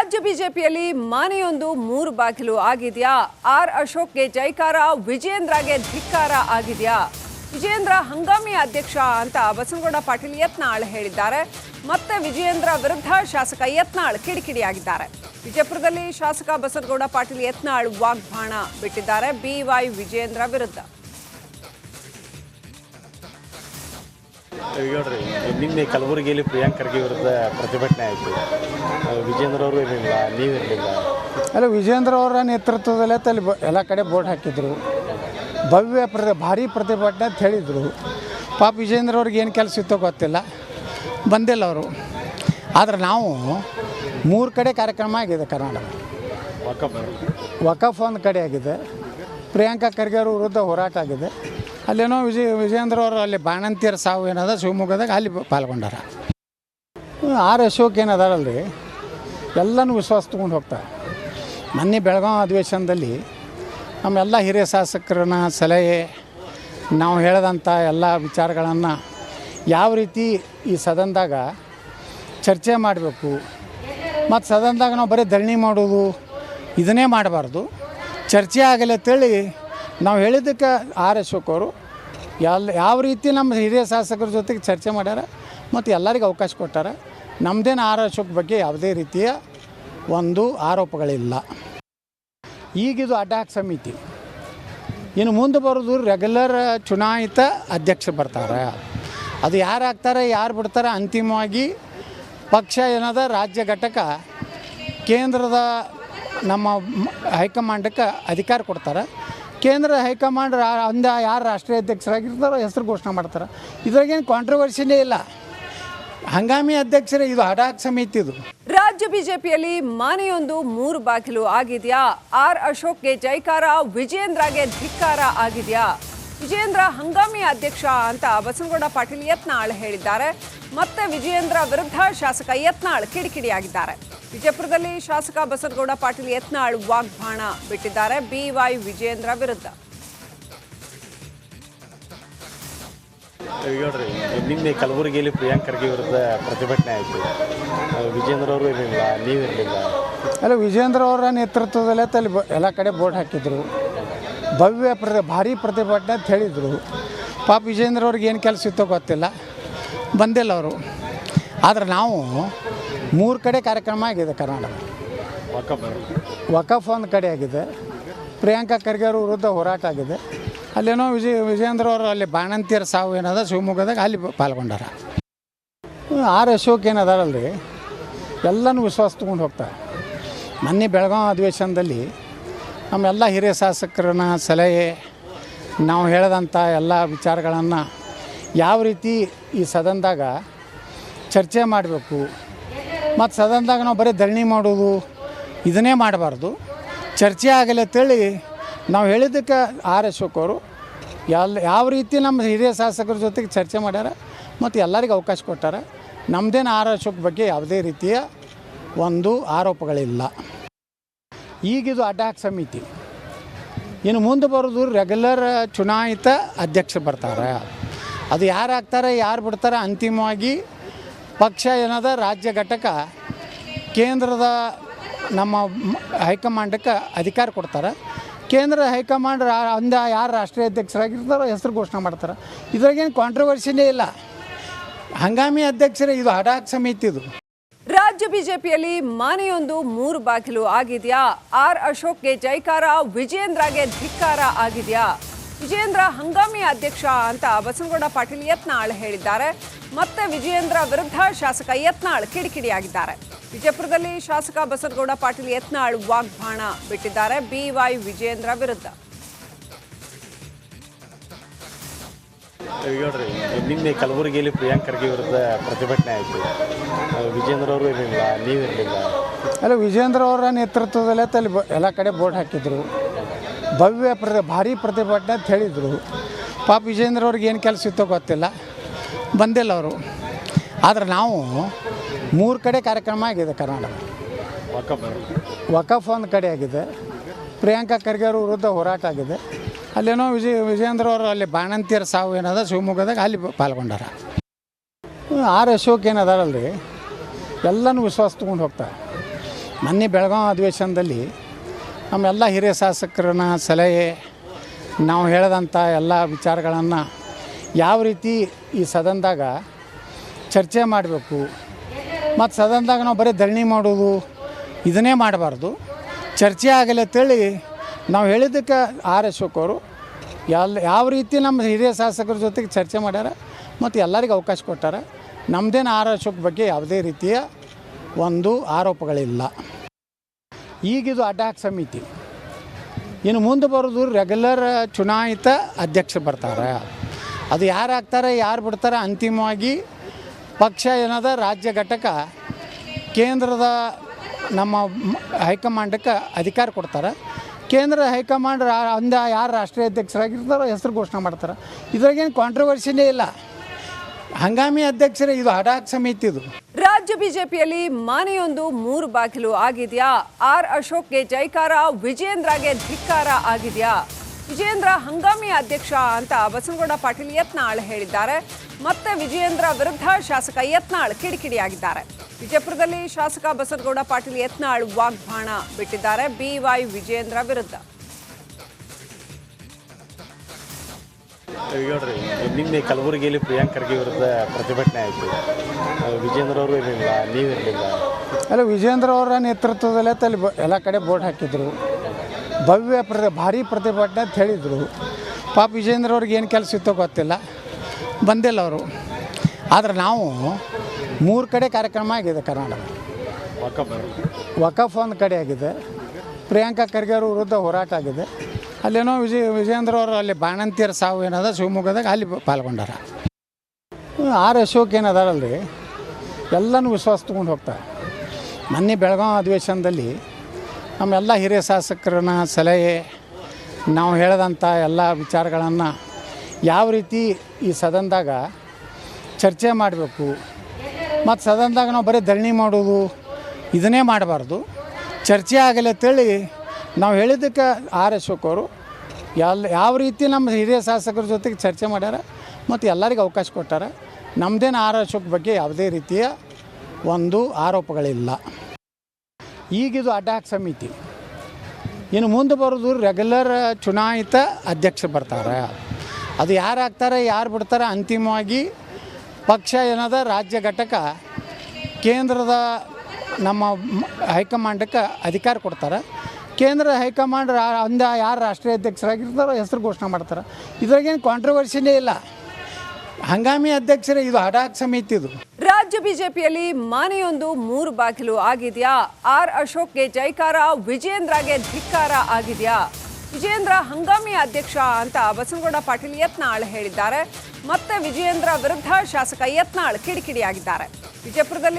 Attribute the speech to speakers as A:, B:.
A: ರಾಜ್ಯ ಬಿಜೆಪಿಯಲ್ಲಿ ಮಾನೆಯೊಂದು ಮೂರು ಬಾಗಿಲು ಆಗಿದೆಯಾ? ಆರ್ ಅಶೋಕ್ಗೆ ಜೈಕಾರ ವಿಜೇಂದ್ರಗೆ ಧಿಕ್ಕಾರ ಆಗಿದೆಯಾ? ವಿಜೇಂದ್ರ ಹಂಗಾಮಿ ಅಧ್ಯಕ್ಷ ಅಂತ ಬಸನಗೌಡ ಪಾಟೀಲ್ ಯತ್ನಾಳ್ ಹೇಳಿದ್ದಾರೆ. ಮತ್ತೆ ವಿಜಯೇಂದ್ರ ವಿರುದ್ಧ ಶಾಸಕ ಯತ್ನಾಳ್ ಕಿಡಿಕಿಡಿಯಾಗಿದ್ದಾರೆ. ವಿಜಯಪುರದಲ್ಲಿ ಶಾಸಕ ಬಸನಗೌಡ ಪಾಟೀಲ್ ಯತ್ನಾಳ್ ವಾಗ್ಬಾಣ ಬಿಟ್ಟಿದ್ದಾರೆ. ಬಿವೈ ವಿಜಯೇಂದ್ರ ವಿರುದ್ಧ.
B: ಈಗ ನೋಡ್ರಿ ನಿನ್ನೆ ಕಲಬುರಗಿಯಲ್ಲಿ ಪ್ರಿಯಾಂಕ್ ಖರ್ಗೆ ವಿರುದ್ಧ ಪ್ರತಿಭಟನೆ ಆಯಿತು. ವಿಜೇಂದ್ರ ಅವರು ಇರಲಿಲ್ಲ ನೀವಿರಲಿಲ್ಲ
C: ಅಲ್ಲ ವಿಜೇಂದ್ರ ಅವರ ನೇತೃತ್ವದಲ್ಲೇ ತಲ್ಲಿ ಬ- ಎಲ್ಲ ಕಡೆ ಬೋರ್ಡ್ ಹಾಕಿದ್ರು. ಭವ್ಯ ಪ್ರತಿ ಭಾರಿ ಪ್ರತಿಭಟನೆ ಅಂತ ಹೇಳಿದರು. ಪಾಪ ವಿಜೇಂದ್ರ ಅವ್ರಿಗೆ ಏನು ಕೆಲಸ ಇತ್ತೋ ಗೊತ್ತಿಲ್ಲ. ಬಂದಿಲ್ಲ ಅವರು. ಆದರೆ ನಾವು ಮೂರು ಕಡೆ ಕಾರ್ಯಕ್ರಮ ಆಗಿದೆ ಕರ್ನಾಟಕ.
B: ವಕಫ್
C: ವಕಫ್ ಒಂದು ಕಡೆ ಆಗಿದೆ. ಪ್ರಿಯಾಂಕಾ ಖರ್ಗೆ ಅವರು ವಿರುದ್ಧ ಹೋರಾಟ ಆಗಿದೆ. ಅಲ್ಲೇನೋ ವಿಜಯ ವಿಜೇಂದ್ರ ಅವರು ಅಲ್ಲಿ ಬಾಣಂತಿಯರ ಸಾವು ಏನದ ಶಿವಮೊಗ್ಗದಾಗ ಅಲ್ಲಿ ಪಾಲ್ಗೊಂಡಾರ. ಆರ್ ಅಶೋಕ್ ಏನದಾರಲ್ರಿ, ಎಲ್ಲನೂ ವಿಶ್ವಾಸ ತೊಗೊಂಡು ಹೋಗ್ತಾರೆ. ಮೊನ್ನೆ ಬೆಳಗಾವಿ ಅಧಿವೇಶನದಲ್ಲಿ ನಮ್ಮೆಲ್ಲ ಹಿರಿಯ ಶಾಸಕರನ್ನ ಸಲಹೆ, ನಾವು ಹೇಳಿದಂಥ ಎಲ್ಲ ವಿಚಾರಗಳನ್ನು ಯಾವ ರೀತಿ ಈ ಸದನದಾಗ ಚರ್ಚೆ ಮಾಡಬೇಕು, ಮತ್ತು ಸದನದಾಗ ನಾವು ಬರೀ ಧರಣಿ ಮಾಡೋದು, ಇದನ್ನೇ ಮಾಡಬಾರ್ದು, ಚರ್ಚೆ ಆಗಲಿ ಅಂತೇಳಿ ನಾವು ಹೇಳಿದ್ದಕ್ಕೆ ಆರ್ ಅಶೋಕ್ ಅವರು. ಎಲ್ಲ ಯಾವ ರೀತಿ ನಮ್ಮ ಹಿರಿಯ ಶಾಸಕರ ಜೊತೆಗೆ ಚರ್ಚೆ ಮಾಡ್ಯಾರ ಮತ್ತು ಎಲ್ಲರಿಗೂ ಅವಕಾಶ ಕೊಟ್ಟಾರ. ನಮ್ಮದೇನು ಆರ್ ಅಶೋಕ್ ಬಗ್ಗೆ ಯಾವುದೇ ರೀತಿಯ ಒಂದು ಆರೋಪಗಳಿಲ್ಲ. ಈಗಿದು ಅಡ್ಡಾಕ್ ಸಮಿತಿ. ಇನ್ನು ಮುಂದೆ ಬರೋದು ರೆಗ್ಯುಲರ್ ಚುನಾಯಿತ ಅಧ್ಯಕ್ಷ ಬರ್ತಾರೆ. ಅದು ಯಾರು ಆಗ್ತಾರೆ, ಯಾರು ಬಿಡ್ತಾರೆ ಅಂತಿಮವಾಗಿ ಪಕ್ಷ ಏನದ, ರಾಜ್ಯ ಘಟಕ ಕೇಂದ್ರದ ನಮ್ಮ ಹೈಕಮಾಂಡಕ್ಕೆ ಅಧಿಕಾರ ಕೊಡ್ತಾರೆ. ಕೇಂದ್ರ ಹೈಕಮಾಂಡ್ ರಾ ಅಂದ ಯಾರು ರಾಷ್ಟ್ರೀಯ ಅಧ್ಯಕ್ಷರಾಗಿರ್ತಾರೋ ಹೆಸರು ಘೋಷಣೆ ಮಾಡ್ತಾರೆ. ಇದ್ರಾಗೇನು ಕಾಂಟ್ರವರ್ಸಿನೇ ಇಲ್ಲ. ಹಂಗಾಮಿ ಅಧ್ಯಕ್ಷರೇ, ಇದು ಹಡಾಕ್ ಸಮಿತಿ ಇದು.
A: ರಾಜ್ಯ ಬಿಜೆಪಿಯಲ್ಲಿ ಮಾನೆಯೊಂದು ಮೂರು ಬಾಗಿಲು ಆಗಿದೆಯಾ? ಆರ್ ಅಶೋಕ್ಗೆ ಜೈಕಾರ, ವಿಜೇಂದ್ರಗೆ ಧಿಕ್ಕಾರ ಆಗಿದೆಯಾ? ವಿಜಯೇಂದ್ರ ಹಂಗಾಮಿ ಅಧ್ಯಕ್ಷ ಅಂತ ಬಸನಗೌಡ ಪಾಟೀಲ್ ಯತ್ನಾಳ್ ಹೇಳಿದ್ದಾರೆ. ಮತ್ತೆ ವಿಜಯೇಂದ್ರ ವಿರುದ್ಧ ಶಾಸಕ ಯತ್ನಾಳ್ ಕಿಡಿಕಿಡಿಯಾಗಿದ್ದಾರೆ. ವಿಜಯಪುರದಲ್ಲಿ ಶಾಸಕ ಬಸನಗೌಡ ಪಾಟೀಲ್ ಯತ್ನಾಳ್ ವಾಗ್ಬಾಣ ಬಿಟ್ಟಿದ್ದಾರೆ. ಬಿವೈ ವಿಜಯೇಂದ್ರ ವಿರುದ್ಧ.
B: ಈಗ ನೋಡ್ರಿ ನಿನ್ನೆ ಕಲಬುರಗಿಯಲ್ಲಿ ಪ್ರಿಯಾಂಕ್ ಖರ್ಗೆ ವಿರುದ್ಧ ಪ್ರತಿಭಟನೆ ಆಯಿತು. ವಿಜೇಂದ್ರ ಅವರು ಇರಲಿಲ್ಲ ನೀವಿರಲಿಲ್ಲ
C: ಅಲ್ಲ ವಿಜೇಂದ್ರ ಅವರ ನೇತೃತ್ವದಲ್ಲೇ ತಲೆ ಬ- ಎಲ್ಲ ಕಡೆ ಬೋರ್ಡ್ ಹಾಕಿದ್ರು. ಭವ್ಯ ಪ್ರ ಭಾರಿ ಪ್ರತಿಭಟನೆ ಅಂತ ಹೇಳಿದರು. ಪಾಪ ವಿಜೇಂದ್ರ ಅವ್ರಿಗೆ ಏನು ಕೆಲಸ ಇತ್ತೋ ಗೊತ್ತಿಲ್ಲ. ಬಂದಿಲ್ಲ ಅವರು. ಆದರೆ ನಾವು ಮೂರು ಕಡೆ ಕಾರ್ಯಕ್ರಮ ಆಗಿದೆ ಕರ್ನಾಟಕ.
B: ವಕಫ್
C: ಒಂದು ಕಡೆ ಆಗಿದೆ. ಪ್ರಿಯಾಂಕಾ ಖರ್ಗೆ ಅವ್ರ ವಿರುದ್ಧ ಹೋರಾಟ ಆಗಿದೆ. ಅಲ್ಲೇನೋ ವಿಜಯ ವಿಜೇಂದ್ರ ಅವರು ಅಲ್ಲಿ ಬಾಣಂತಿಯರ ಸಾವು ಏನದ ಶಿವಮೊಗ್ಗದಾಗ ಅಲ್ಲಿ ಪಾಲ್ಗೊಂಡಾರ. ಆರ್ ಅಶೋಕ್ ಏನದಾರಲ್ರಿ? ಎಲ್ಲನೂ ವಿಶ್ವಾಸ ತೊಗೊಂಡು ಹೋಗ್ತಾರೆ. ಮೊನ್ನೆ ಬೆಳಗಾವಿ ಅಧಿವೇಶನದಲ್ಲಿ ನಮ್ಮೆಲ್ಲ ಹಿರಿಯ ಶಾಸಕರನ್ನ ಸಲಹೆ, ನಾವು ಹೇಳಿದಂಥ ಎಲ್ಲ ವಿಚಾರಗಳನ್ನು ಯಾವ ರೀತಿ ಈ ಸದನದಾಗ ಚರ್ಚೆ ಮಾಡಬೇಕು? ಮತ್ತು ಸದನದಾಗ ನಾವು ಬರೀ ಧರಣಿ ಮಾಡೋದು, ಇದನ್ನೇ ಮಾಡಬಾರ್ದು. ಚರ್ಚೆ ಆಗಲಿ ಅಂತೇಳಿ ನಾವು ಹೇಳಿದ್ದಕ್ಕೆ ಆರ್ ಅಶೋಕ್ ಅವರು ಎಲ್ಲ ಯಾವ ರೀತಿ ನಮ್ಮ ಹಿರಿಯ ಶಾಸಕರ ಜೊತೆಗೆ ಚರ್ಚೆ ಮಾಡ್ಯಾರ ಮತ್ತು ಎಲ್ಲರಿಗೂ ಅವಕಾಶ ಕೊಟ್ಟಾರ. ನಮ್ಮದೇನು ಆರ್ ಅಶೋಕ್ ಬಗ್ಗೆ ಯಾವುದೇ ರೀತಿಯ ಒಂದು ಆರೋಪಗಳಿಲ್ಲ. ಈಗಿದು ಅಡ್ಡಾಕ್ ಸಮಿತಿ. ಇನ್ನು ಮುಂದೆ ಬರೋದು ರೆಗ್ಯುಲರ್ ಚುನಾಯಿತ ಅಧ್ಯಕ್ಷ ಬರ್ತಾರೆ. ಅದು ಯಾರು ಹಾಕ್ತಾರೆ ಯಾರು ಬಿಡ್ತಾರೆ ಅಂತಿಮವಾಗಿ ಪಕ್ಷ ಏನದ, ರಾಜ್ಯ ಘಟಕ ಕೇಂದ್ರದ ನಮ್ಮ ಹೈಕಮಾಂಡಕ್ಕೆ ಅಧಿಕಾರ ಕೊಡ್ತಾರೆ. ಕೇಂದ್ರ ಹೈಕಮಾಂಡ್ ರಾ, ಅಂದ ಯಾರು ರಾಷ್ಟ್ರೀಯ ಅಧ್ಯಕ್ಷರಾಗಿರ್ತಾರೋ ಹೆಸರು ಘೋಷಣೆ ಮಾಡ್ತಾರೆ. ಇದ್ರಾಗೇನು ಕಾಂಟ್ರವರ್ಸಿನೇ ಇಲ್ಲ. ಹಂಗಾಮಿ ಅಧ್ಯಕ್ಷರೇ, ಇದು ಹಡಾಕ್ ಸಮಿತಿ ಇದು.
A: ರಾಜ್ಯ ಬಿಜೆಪಿಯಲ್ಲಿ ಮನೆಯೊಂದು ಮೂರು ಬಾಗಿಲು ಆಗಿದೆಯಾ? ಆರ್ ಅಶೋಕ್ಗೆ ಜೈಕಾರ ವಿಜೇಂದ್ರಗೆ ಧಿಕ್ಕಾರ ಆಗಿದೆಯಾ? ವಿಜಯೇಂದ್ರ ಹಂಗಾಮಿ ಅಧ್ಯಕ್ಷ ಅಂತ ಬಸನಗೌಡ ಪಾಟೀಲ್ ಯತ್ನಾಳ್ ಹೇಳಿದ್ದಾರೆ. ಮತ್ತೆ ವಿಜಯೇಂದ್ರ ವಿರುದ್ಧ ಶಾಸಕ ಯತ್ನಾಳ್ ಕಿಡಿಕಿಡಿಯಾಗಿದ್ದಾರೆ. ವಿಜಯಪುರದಲ್ಲಿ ಶಾಸಕ ಬಸನಗೌಡ ಪಾಟೀಲ್ ಯತ್ನಾಳ್ ವಾಗ್ಬಾಣ ಬಿಟ್ಟಿದ್ದಾರೆ. ಬಿವೈ ವಿಜಯೇಂದ್ರ ವಿರುದ್ಧ.
B: ಈಗ ನೋಡ್ರಿ ನಿನ್ನೆ ಕಲಬುರಗಿಯಲ್ಲಿ ಪ್ರಿಯಾಂಕ್ ಖರ್ಗೆ ವಿರುದ್ಧ ಪ್ರತಿಭಟನೆ ಆಯಿತು. ವಿಜೇಂದ್ರ ಅವರು ಇರಲಿಲ್ಲ ನೀವಿರಲಿಲ್ಲ
C: ಅಲ್ಲ ವಿಜೇಂದ್ರ ಅವರ ನೇತೃತ್ವದಲ್ಲೇ ತಲೆ ಬ- ಎಲ್ಲ ಕಡೆ ಬೋರ್ಡ್ ಹಾಕಿದ್ರು. ಭವ್ಯ ಪ್ರ, ಭಾರಿ ಪ್ರತಿಭಟನೆ ಅಂತ ಹೇಳಿದರು. ಪಾಪ ವಿಜೇಂದ್ರ ಅವ್ರಿಗೆ ಏನು ಕೆಲಸ ಇತ್ತೋ ಗೊತ್ತಿಲ್ಲ. ಬಂದಿಲ್ಲ ಅವರು. ಆದರೆ ನಾವು ಮೂರು ಕಡೆ ಕಾರ್ಯಕ್ರಮ ಆಗಿದೆ ಕರ್ನಾಟಕ.
B: ವಕಫ್
C: ಒಂದು ಕಡೆ ಆಗಿದೆ. ಪ್ರಿಯಾಂಕಾ ಖರ್ಗೆ ಅವ್ರ ವಿರುದ್ಧ ಹೋರಾಟ ಆಗಿದೆ. ಅಲ್ಲೇನೋ ವಿಜಯ ವಿಜೇಂದ್ರ ಅವರು ಅಲ್ಲಿ ಬಾಣಂತಿಯರ ಸಾವು ಏನದ, ಶಿವಮೊಗ್ಗದಾಗ ಅಲ್ಲಿ ಪಾಲ್ಗೊಂಡಾರ. ಆರ್ ಅಶೋಕ್ ಏನದಾರಲ್ರಿ? ಎಲ್ಲನೂ ವಿಶ್ವಾಸ ತೊಗೊಂಡು ಹೋಗ್ತಾರೆ. ಮೊನ್ನೆ ಬೆಳಗಾವಿ ಅಧಿವೇಶನದಲ್ಲಿ ನಮ್ಮೆಲ್ಲ ಹಿರಿಯ ಶಾಸಕರನ್ನ ಸಲಹೆ, ನಾವು ಹೇಳಿದಂಥ ಎಲ್ಲ ವಿಚಾರಗಳನ್ನು ಯಾವ ರೀತಿ ಈ ಸದನದಾಗ ಚರ್ಚೆ ಮಾಡಬೇಕು, ಮತ್ತು ಸದನದಾಗ ನಾವು ಬರೀ ಧರಣಿ ಮಾಡೋದು, ಇದನ್ನೇ ಮಾಡಬಾರ್ದು. ಚರ್ಚೆ ಆಗಲಿ ಅಂತೇಳಿ ನಾವು ಹೇಳಿದ್ದಕ್ಕೆ ಆರ್ ಅಶೋಕ್ ಅವರು ಎಲ್ಲ, ಯಾವ ರೀತಿ ನಮ್ಮ ಹಿರಿಯ ಶಾಸಕರ ಜೊತೆಗೆ ಚರ್ಚೆ ಮಾಡ್ಯಾರ ಮತ್ತು ಎಲ್ಲರಿಗೂ ಅವಕಾಶ ಕೊಟ್ಟಾರ. ನಮ್ಮದೇನು ಆರ್ ಅಶೋಕ್ ಬಗ್ಗೆ ಯಾವುದೇ ರೀತಿಯ ಒಂದು ಆರೋಪಗಳಿಲ್ಲ. ಈಗಿದು ಅಡ್ಡಾಕ್ ಸಮಿತಿ. ಇನ್ನು ಮುಂದೆ ಬರೋದು ರೆಗ್ಯುಲರ್ ಚುನಾಯಿತ ಅಧ್ಯಕ್ಷರು ಬರ್ತಾರೆ. ಅದು ಯಾರು ಆಗ್ತಾರೆ, ಯಾರು ಬಿಡ್ತಾರೆ ಅಂತಿಮವಾಗಿ ಪಕ್ಷ ಏನದ ರಾಜ್ಯ ಘಟಕ ಕೇಂದ್ರದ ನಮ್ಮ ಹೈಕಮಾಂಡಕ್ಕೆ ಅಧಿಕಾರ ಕೊಡ್ತಾರೆ. ಕೇಂದ್ರ ಹೈಕಮಾಂಡ್ ಅಂದ ಯಾರು ರಾಷ್ಟ್ರೀಯ ಅಧ್ಯಕ್ಷರಾಗಿರ್ತಾರೋ ಹೆಸರು ಘೋಷಣೆ ಮಾಡ್ತಾರೆ. ಇದ್ರಾಗೇನು ಕಾಂಟ್ರವರ್ಸಿನೇ ಇಲ್ಲ. ಹಂಗಾಮಿ ಅಧ್ಯಕ್ಷರೇ, ಇದು ಹಡಾಕ್ ಸಮಿತಿ ಇದು
A: ರಾಜ್ಯ ಬಿಜೆಪಿಯಲ್ಲಿ ಮನೆಯೊಂದು ಮೂರು ಬಾಗಿಲು ಆಗಿದೆಯಾ? ಆರ್ ಅಶೋಕ್ಗೆ ಜೈಕಾರ ವಿಜೇಂದ್ರಗೆ ಧಿಕ್ಕಾರ ಆಗಿದೆಯಾ? ವಿಜೇಂದ್ರ ಹಂಗಾಮಿ ಅಧ್ಯಕ್ಷ ಅಂತ ಬಸನಗೌಡ ಪಾಟೀಲ್ ಯತ್ನಾಳ್ ಹೇಳಿದ್ದಾರೆ. ಮತ್ತೆ ವಿಜಯೇಂದ್ರ ವಿರುದ್ಧ ಶಾಸಕ ಯತ್ನಾಳ್ ಕಿಡಿಕಿಡಿಯಾಗಿದ್ದಾರೆ. ವಿಜಯಪುರದಲ್ಲಿ ಶಾಸಕ ಬಸನಗೌಡ ಪಾಟೀಲ್ ಯತ್ನಾಳ್ ವಾಗ್ಬಾಣ ಬಿಟ್ಟಿದ್ದಾರೆ. ಬಿವೈ ವಿಜೇಂದ್ರ ವಿರುದ್ಧ.
B: ನೋಡ್ರಿ ನಿನ್ನೆ ಕಲಬುರಗಿಯಲ್ಲಿ ಪ್ರಿಯಾಂಕ್ ಖರ್ಗೆ ವಿರುದ್ಧ ಪ್ರತಿಭಟನೆ ಆಯಿತು? ವಿಜೇಂದ್ರ ಅವರು ಇರಲಿಲ್ಲ ನೀವಿರಲಿಲ್ಲ
C: ಅಲ್ಲ ವಿಜೇಂದ್ರ ಅವರ ನೇತೃತ್ವದಲ್ಲೇ ತಲೆ ಎಲ್ಲ ಕಡೆ ಬೋರ್ಡ್ ಹಾಕಿದ್ರು. ಭವ್ಯ ಪ್ರತಿ ಭಾರಿ ಪ್ರತಿಭಟನೆ ಅಂತ ಹೇಳಿದರು. ಪಾಪ ವಿಜೇಂದ್ರ ಅವ್ರಿಗೆ ಏನು ಕೆಲಸ ಇತ್ತೋ ಗೊತ್ತಿಲ್ಲ. ಬಂದಿಲ್ಲ ಅವರು. ಆದರೆ ನಾವು ಮೂರು ಕಡೆ ಕಾರ್ಯಕ್ರಮ ಆಗಿದೆ ಕರ್ನಾಟಕ.
B: ವಕಫ್
C: ವಕಫ್ ಒಂದು ಕಡೆ ಆಗಿದೆ. ಪ್ರಿಯಾಂಕಾ ಖರ್ಗೆ ಅವ್ರ ವಿರುದ್ಧ ಹೋರಾಟ ಆಗಿದೆ. ಅಲ್ಲೇನೋ ವಿಜಯ ವಿಜೇಂದ್ರ ಅವರು ಅಲ್ಲಿ ಬಾಣಂತಿಯರ ಸಾವು ಏನದ, ಶಿವಮೊಗ್ಗದಾಗ ಅಲ್ಲಿ ಪಾಲ್ಗೊಂಡಾರ. ಆರ್ ಅಶೋಕ್ ಏನದಾರಲ್ರಿ ಎಲ್ಲನೂ ವಿಶ್ವಾಸ ತೊಗೊಂಡು ಹೋಗ್ತಾರೆ. ಮೊನ್ನೆ ಬೆಳಗಾವಿ ಅಧಿವೇಶನದಲ್ಲಿ ನಮ್ಮೆಲ್ಲ ಹಿರಿಯ ಶಾಸಕರನ್ನ ಸಲಹೆ, ನಾವು ಹೇಳಿದಂಥ ಎಲ್ಲ ವಿಚಾರಗಳನ್ನು ಯಾವ ರೀತಿ ಈ ಸದನದಾಗ ಚರ್ಚೆ ಮಾಡಬೇಕು, ಮತ್ತು ಸದನದಾಗ ನಾವು ಬರೀ ಧರಣಿ ಮಾಡೋದು ಇದನ್ನೇ ಮಾಡಬಾರ್ದು. ಚರ್ಚೆ ಆಗಲಿ ಅಂತೇಳಿ ನಾವು ಹೇಳಿದ್ದಕ್ಕೆ ಆರ್ ಅಶೋಕ್ ಅವರು ಎಲ್ಲ ಯಾವ ರೀತಿ ನಮ್ಮ ಹಿರಿಯ ಶಾಸಕರ ಜೊತೆಗೆ ಚರ್ಚೆ ಮಾಡ್ಯಾರ ಮತ್ತು ಎಲ್ಲರಿಗೂ ಅವಕಾಶ ಕೊಟ್ಟಾರ ನಮ್ಮದೇನು ಆರ್ ಅಶೋಕ್ ಬಗ್ಗೆ ಯಾವುದೇ ರೀತಿಯ ಒಂದು ಆರೋಪಗಳಿಲ್ಲ. ಈಗಿದು ಅಡ್ಡಾಕ್ ಸಮಿತಿ. ಇನ್ನು ಮುಂದೆ ಬರೋದು ರೆಗ್ಯುಲರ್ ಚುನಾಯಿತ ಅಧ್ಯಕ್ಷ ಬರ್ತಾರೆ. ಅದು ಯಾರು ಆಗ್ತಾರೆ, ಯಾರು ಬಿಡ್ತಾರೆ ಅಂತಿಮವಾಗಿ ಪಕ್ಷ ಏನದ, ರಾಜ್ಯ ಘಟಕ ಕೇಂದ್ರದ ನಮ್ಮ ಹೈಕಮಾಂಡಕ್ಕೆ ಅಧಿಕಾರ ಕೊಡ್ತಾರೆ. ಕೇಂದ್ರ ಹೈಕಮಾಂಡ್ ರಾ ಅಂದ ಯಾರು ರಾಷ್ಟ್ರೀಯ ಅಧ್ಯಕ್ಷರಾಗಿರ್ತಾರೋ ಹೆಸರು ಘೋಷಣೆ ಮಾಡ್ತಾರೆ. ಇದ್ರಾಗೇನು ಕಾಂಟ್ರವರ್ಸಿನೇ ಇಲ್ಲ. ಹಂಗಾಮಿ ಅಧ್ಯಕ್ಷರೇ, ಇದು ಹಡಾಕ್ ಸಮಿತಿ ಇದು.
A: ರಾಜ್ಯ ಬಿಜೆಪಿಯಲ್ಲಿ ಮನೆಯೊಂದು ಮೂರು ಬಾಗಿಲು ಆಗಿದೆಯಾ? ಆರ್ ಅಶೋಕ್ಗೆ ಜೈಕಾರ ವಿಜೇಂದ್ರಗೆ ಧಿಕ್ಕಾರ ಆಗಿದೆಯಾ? ವಿಜಯೇಂದ್ರ ಹಂಗಾಮಿ ಅಧ್ಯಕ್ಷ ಅಂತ ಬಸನಗೌಡ ಪಾಟೀಲ್ ಯತ್ನಾಳ್ ಹೇಳಿದ್ದಾರೆ. ಮತ್ತೆ ವಿಜಯೇಂದ್ರ ವಿರುದ್ಧ ಶಾಸಕ ಯತ್ನಾಳ್ ಕಿಡಿಕಿಡಿಯಾಗಿದ್ದಾರೆ. ವಿಜಯಪುರದಲ್ಲಿ